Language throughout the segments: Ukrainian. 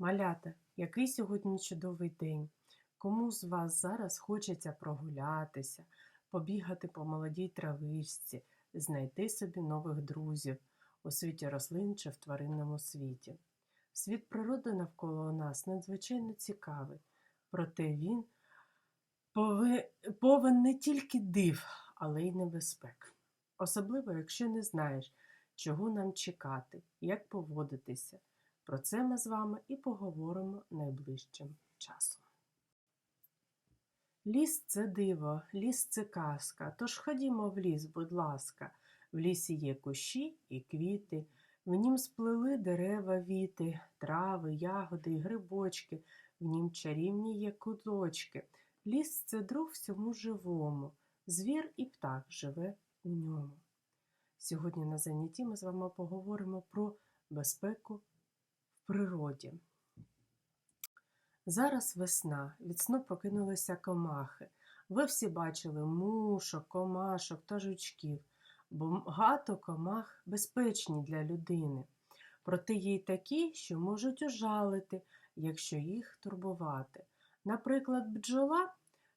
Малята, який сьогодні чудовий день. Кому з вас зараз хочеться прогулятися, побігати по молодій травичці, знайти собі нових друзів у світі рослин чи в тваринному світі. Світ природи навколо нас надзвичайно цікавий, проте він повен не тільки див, але й небезпек. Особливо, якщо не знаєш, чого нам чекати, як поводитися. Про це ми з вами і поговоримо найближчим часом. Ліс це диво, ліс це казка. Тож ходімо в ліс, будь ласка. В лісі є кущі і квіти, в нім сплели дерева віти, трави, ягоди і грибочки, в нім чарівні є куточки. Ліс це друг всьому живому, звір і птах живе у ньому. Сьогодні на занятті ми з вами поговоримо про безпеку природі. Зараз весна, від сну прокинулися комахи. Ви всі бачили мушок, комашок та жучків, бо багато комах безпечні для людини. Проте є й такі, що можуть ужалити, якщо їх турбувати. Наприклад, бджола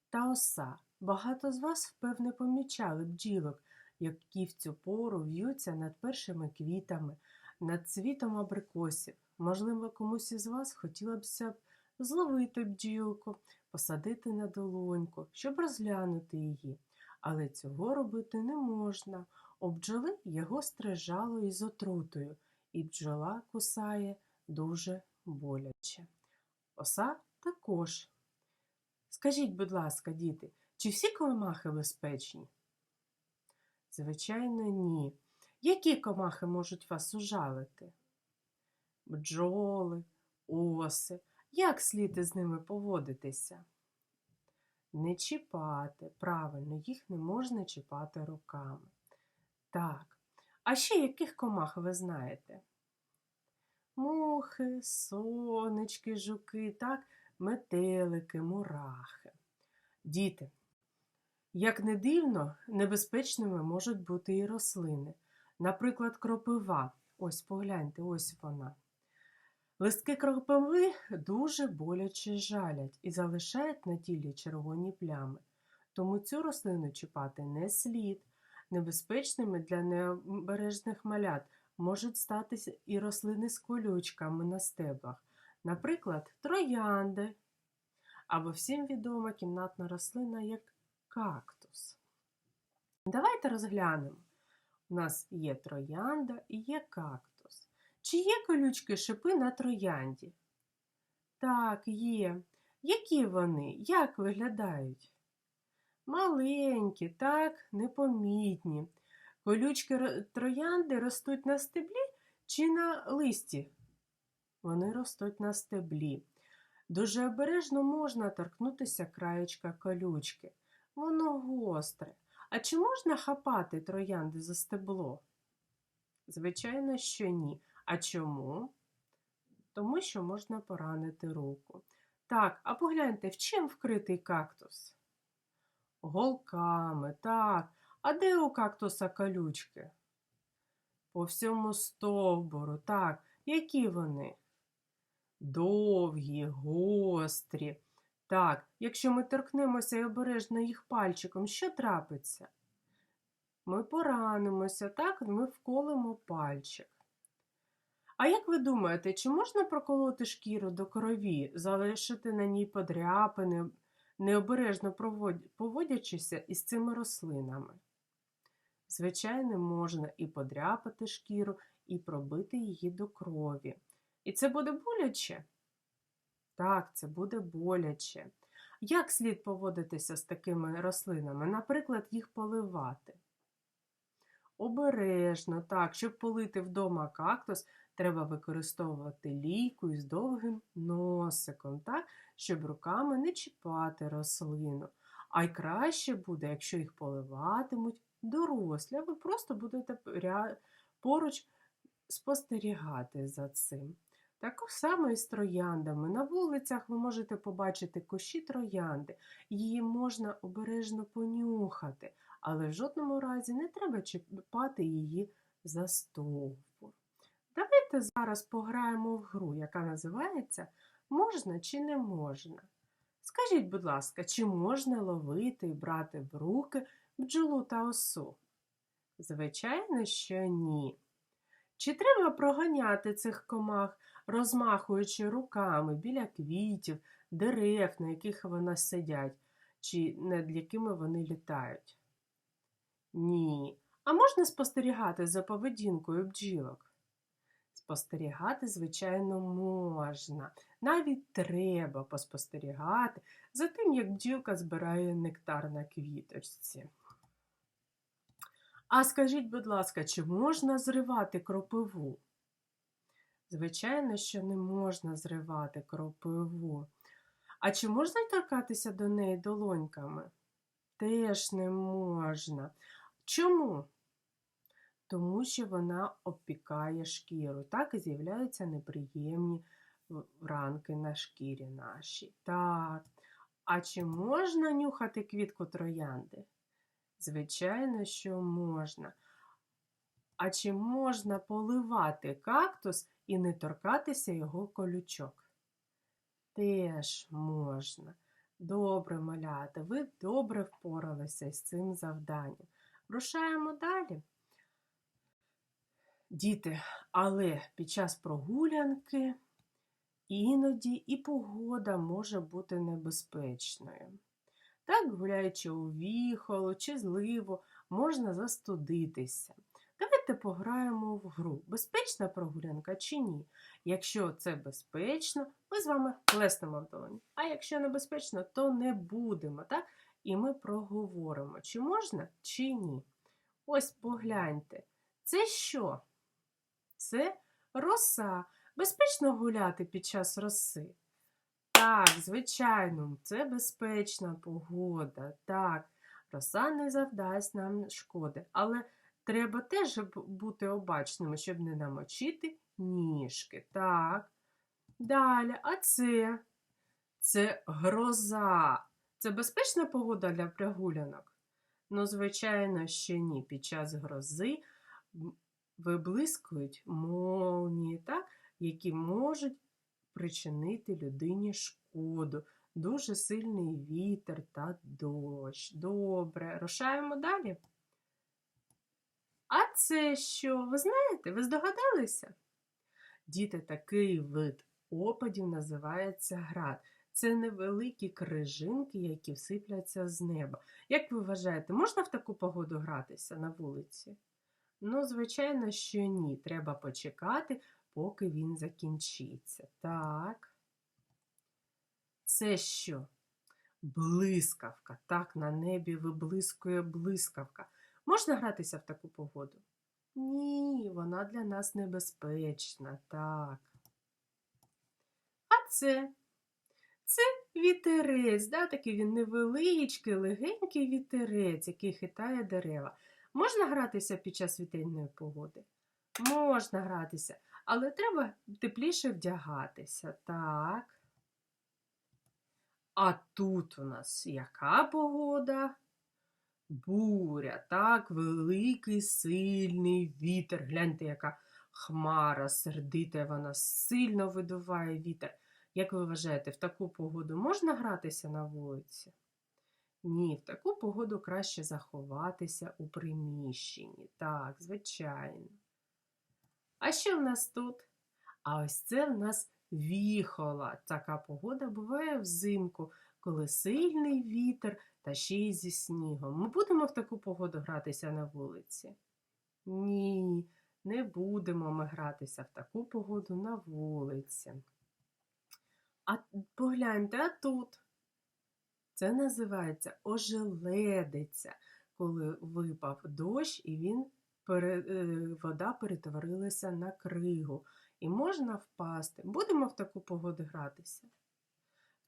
та оса. Багато з вас, впевне, помічали бджілок, які в цю пору в'ються над першими квітами, над цвітом абрикосів. Можливо, комусь із вас хотілося б зловити бджілку, посадити на долоньку, щоб розглянути її. Але цього робити не можна. У бджоли є гостре жало із отрутою, і бджола кусає дуже боляче. Оса також. Скажіть, будь ласка, діти, чи всі комахи безпечні? Звичайно, ні. Які комахи можуть вас ужалити? Бджоли, оси. Як слід із ними поводитися? Не чіпати, правильно, їх не можна чіпати руками. Так, а ще яких комах ви знаєте? Мухи, сонечки, жуки, так, метелики, мурахи. Діти, як не дивно, небезпечними можуть бути і рослини. Наприклад, кропива. Ось погляньте, ось вона. Листки кропиви дуже боляче жалять і залишають на тілі червоні плями. Тому цю рослину чіпати не слід. Небезпечними для необережних малят можуть статися і рослини з колючками на стеблах, наприклад, троянди або всім відома кімнатна рослина як кактус. Давайте розглянемо. У нас є троянда і є кактус. Чи є колючки шипи на троянді? Так, є. Які вони? Як виглядають? Маленькі, так, непомітні. Колючки троянди ростуть на стеблі чи на листі? Вони ростуть на стеблі. Дуже обережно можна торкнутися краєчка колючки. Воно гостре. А чи можна хапати троянди за стебло? Звичайно, що ні. А чому? Тому що можна поранити руку. Так, а погляньте, в чим вкритий кактус? Голками, так. А де у кактуса колючки? По всьому стовбуру, так. Які вони? Довгі, гострі. Так, якщо ми торкнемося і обережно їх пальчиком, що трапиться? Ми поранимося, так, ми вколимо пальчик. А як ви думаєте, чи можна проколоти шкіру до крові, залишити на ній подряпини, необережно поводячися із цими рослинами? Звичайно, можна і подряпати шкіру, і пробити її до крові. І це буде боляче? Так, це буде боляче. Як слід поводитися з такими рослинами? Наприклад, їх поливати. Обережно, так, щоб полити вдома кактус, треба використовувати лійку із довгим носиком, так, щоб руками не чіпати рослину. А й краще буде, якщо їх поливатимуть дорослі, а ви просто будете поруч спостерігати за цим. Так само і з трояндами. На вулицях ви можете побачити кущі троянди. Її можна обережно понюхати, але в жодному разі не треба чіпати її за стовбур. Давайте зараз пограємо в гру, яка називається Можна чи не можна. Скажіть, будь ласка, чи можна ловити і брати в руки бджолу та осу? Звичайно, що ні. Чи треба проганяти цих комах, розмахуючи руками біля квітів, дерев, на яких вони сидять, чи над якими вони літають? Ні. А можна спостерігати за поведінкою бджілок? Спостерігати, звичайно, можна. Навіть треба поспостерігати за тим, як бджілка збирає нектар на квіточці. А скажіть, будь ласка, чи можна зривати кропиву? Звичайно, що не можна зривати кропиву. А чи можна торкатися до неї долоньками? Теж не можна. Чому? Тому що вона обпікає шкіру. Так і з'являються неприємні ранки на шкірі нашій. Так. А чи можна нюхати квітку троянди? Звичайно, що можна. А чи можна поливати кактус і не торкатися його колючок? Теж можна. Добре, малята, ви добре впоралися з цим завданням. Рушаємо далі. Діти, але під час прогулянки іноді і погода може бути небезпечною. Так, гуляючи у віхоло чи зливо, можна застудитися. Давайте пограємо в гру. Безпечна прогулянка чи ні? Якщо це безпечно, ми з вами плеснемо в долоні. А якщо небезпечно, то не будемо. так? І ми проговоримо, чи можна, чи ні. Ось погляньте. Це що? Це роса. Безпечно гуляти під час роси? Так, звичайно, це безпечна погода. Так, роса не завдасть нам шкоди. Але треба теж бути обачними, щоб не намочити ніжки. Так. Далі, а це? Це гроза. Це безпечна погода для прогулянок? Ну, звичайно, ще ні. Під час грози виблискують молнії, так? які можуть причинити людині шкоду. Дуже сильний вітер та дощ. Добре, рушаємо далі. А це що? Ви знаєте, ви здогадалися? Діти, такий вид опадів називається град. Це невеликі крижинки, які всипляться з неба. Як ви вважаєте, можна в таку погоду гратися на вулиці? Ну, звичайно, що ні. Треба почекати, поки він закінчиться. Так. Це що? Блискавка. Так, на небі виблискує блискавка. Можна гратися в таку погоду? Ні, вона для нас небезпечна, так. А це? Це вітерець, да? такий він невеличкий, легенький вітерець, який хитає дерева. Можна гратися під час вітряної погоди? Можна гратися, але треба тепліше вдягатися. Так. А тут у нас яка погода? Буря, так, великий сильний вітер. Гляньте, яка хмара, сердита, вона сильно видуває вітер. Як ви вважаєте, в таку погоду можна гратися на вулиці? Ні, в таку погоду краще заховатися у приміщенні. Так, звичайно. А що в нас тут? А ось це в нас віхола. Така погода буває взимку, коли сильний вітер та ще й зі снігом. Ми будемо в таку погоду гратися на вулиці? Ні, не будемо ми гратися в таку погоду на вулиці. А погляньте, а тут. Це називається ожеледиця, коли випав дощ і він, пере, вода перетворилася на кригу. І можна впасти. Будемо в таку погоду гратися.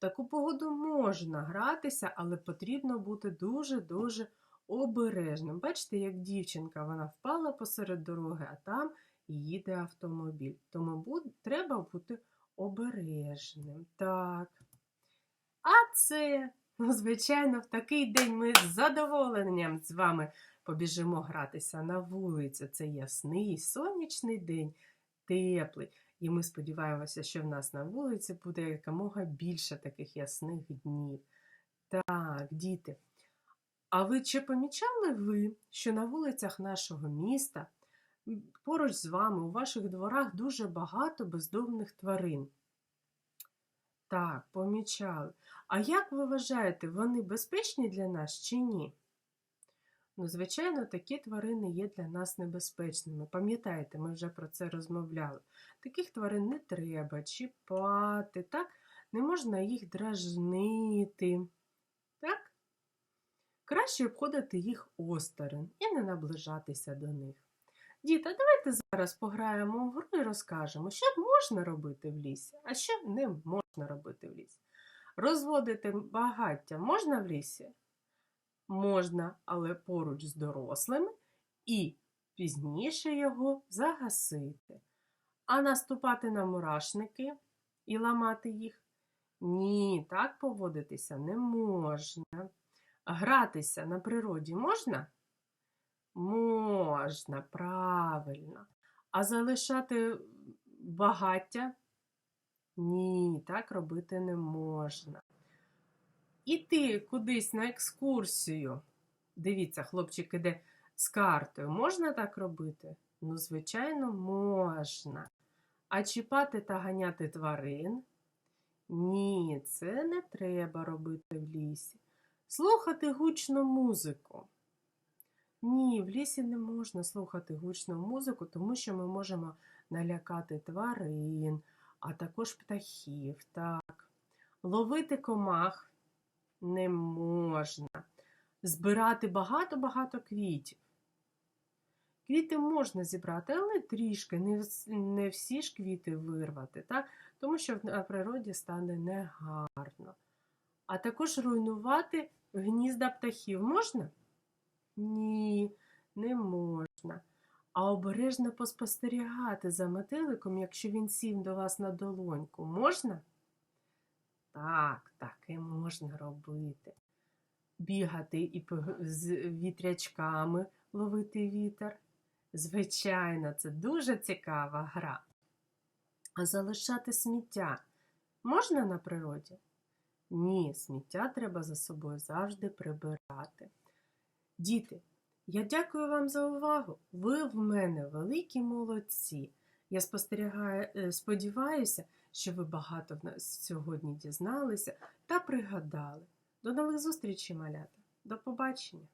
Таку погоду можна гратися, але потрібно бути дуже-дуже обережним. Бачите, як дівчинка вона впала посеред дороги, а там їде автомобіль. Тому треба бути обережним. Так. А це, ну, звичайно, в такий день ми з задоволенням з вами побіжимо гратися на вулицю. Це ясний сонячний день. теплий. І ми сподіваємося, що в нас на вулиці буде якомога більше таких ясних днів. Так, діти. А ви чи помічали ви, що на вулицях нашого міста поруч з вами у ваших дворах дуже багато бездомних тварин? Так, помічали. А як ви вважаєте, вони безпечні для нас чи ні? Ну, звичайно, такі тварини є для нас небезпечними. Пам'ятаєте, ми вже про це розмовляли. Таких тварин не треба чіпати, так? Не можна їх дражнити. Так? Краще обходити їх осторонь і не наближатися до них. Діти, давайте зараз пограємо в гру і розкажемо, що можна робити в лісі, а що не можна робити в лісі. Розводити багаття можна в лісі? Можна, але поруч з дорослими і пізніше його загасити. А наступати на мурашники і ламати їх? Ні, так поводитися не можна. Гратися на природі можна? Можна, правильно. А залишати багаття? Ні, так робити не можна. Іти кудись на екскурсію. Дивіться, хлопчик іде з картою. Можна так робити? Ну, звичайно, можна. А чіпати та ганяти тварин? Ні, це не треба робити в лісі. Слухати гучну музику. Ні, в лісі не можна слухати гучну музику, тому що ми можемо налякати тварин, а також птахів. Так. Ловити комах не можна. Збирати багато-багато квітів. Квіти можна зібрати, але трішки, не, всі ж квіти вирвати, так? тому що на природі стане негарно. А також руйнувати гнізда птахів можна? Ні, не можна. А обережно поспостерігати за метеликом, якщо він сів до вас на долоньку, можна? Так, таке можна робити. Бігати і з вітрячками ловити вітер. Звичайно, це дуже цікава гра. А залишати сміття можна на природі? Ні, сміття треба за собою завжди прибирати. Діти, я дякую вам за увагу. Ви в мене великі молодці. Я спостерігаю, е, сподіваюся, що ви багато в нас сьогодні дізналися та пригадали. До нових зустрічей, малята. До побачення!